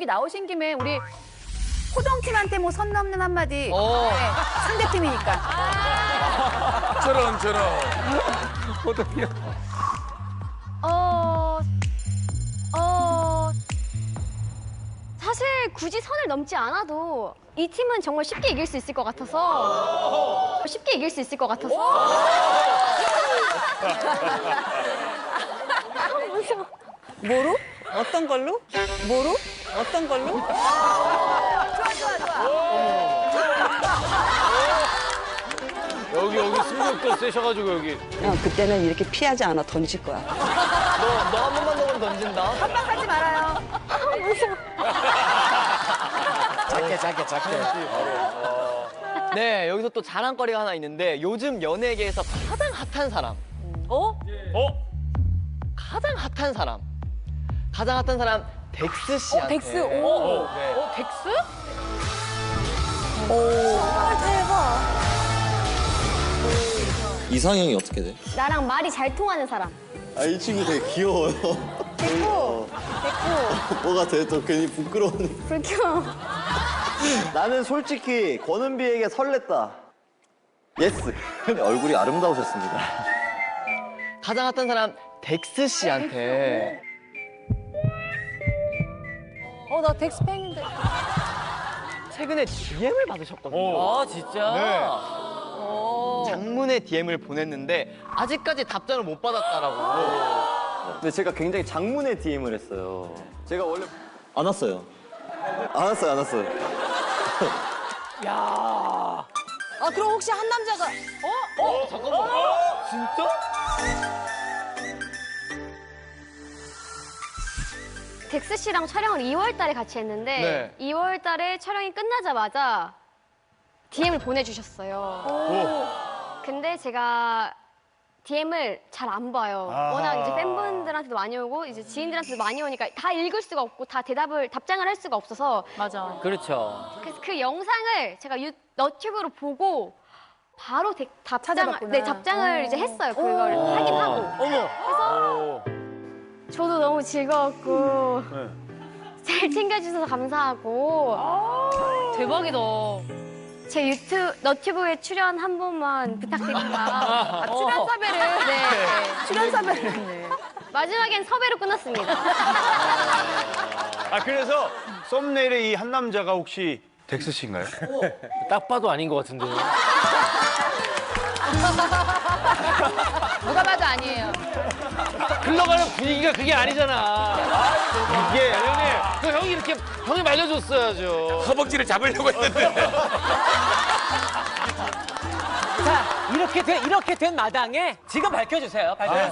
여기 나오신 김에 우리 호동팀한테 뭐 선 넘는 한마디. 어. 네, 상대팀이니까. 저런 저런. 어, 어, 사실 굳이 선을 넘지 않아도 이 팀은 정말 쉽게 이길 수 있을 것 같아서. 쉽게 이길 수 있을 것 같아서. 뭐로? 어떤 걸로? 뭐로? 어떤 걸로? 여기 여기 승부욕도 세셔가지고 여기. 야, 그때는 이렇게 피하지 않아 던질 거야. 너, 너 한 번만 먹으면 던진다. 협박하지 말아요. 작게, 작게, 작게. 네, 여기서 또 자랑거리가 하나 있는데 요즘 연예계에서 가장 핫한 사람. 어? 어? 가장 핫한 사람. 가장 핫한 사람 덱스 씨한테. 덱스, 오. 네. 어, 덱스? 이상형이 어떻게 돼? 나랑 말이 잘 통하는 사람. 아, 이 친구 되게 귀여워요. 됐고, 됐고, 뭐가 돼도 괜히 부끄러운. 불켜. 나는 솔직히 권은비에게 설렜다. 예스. 얼굴이 아름다우셨습니다. 가장 핫한 사람 덱스 씨한테. 어, 나 덱스 팬인데. 최근에 DM을 받으셨거든요. 어. 아, 진짜? 네. 장문의 DM을 보냈는데 아직까지 답장을 못 받았다라고. 근데 제가 굉장히 장문의 DM을 했어요. 제가 원래 안 왔어요. 안 왔어요, 안 왔어요. 아, 그럼 혹시 한 남자가 어, 잠깐만. 진짜? 덱스 씨랑 촬영을 2월 달에 같이 했는데 네. 2월 달에 촬영이 끝나자마자 DM을 보내주셨어요. 근데 제가 DM을 잘 안 봐요. 워낙 이제 팬분들한테도 많이 오고 이제 지인들한테도 많이 오니까 다 읽을 수가 없고 다 대답을 답장을 할 수가 없어서 맞아. 그렇죠. 그래서 그 영상을 제가 유, 너튜브로 보고 바로 대- 답장을 찾아봤구나. 네 답장을 어. 이제 했어요. 그걸 확인하고. 어머. 저도 너무 즐거웠고 잘 챙겨주셔서 감사하고 대박이다. 제 유튜브 너튜브에 출연 한 번만 부탁드립니다. 아, 출연 섭외를. 네. 출연 섭외를. 마지막엔 섭외로 끝났습니다. 아 그래서 썸네일에 이 한 남자가 혹시 덱스 씨인가요? 딱 봐도 아닌 것 같은데. 누가 봐도 아니에요. 흘러가는 분위기가 그게 아니잖아. 이게 형님, 그 형이 이렇게 형이 말려줬어야죠. 허벅지를 잡으려고 했는데. 자, 이렇게 된, 이렇게 된 마당에 지금 밝혀주세요. 밝혀주세요.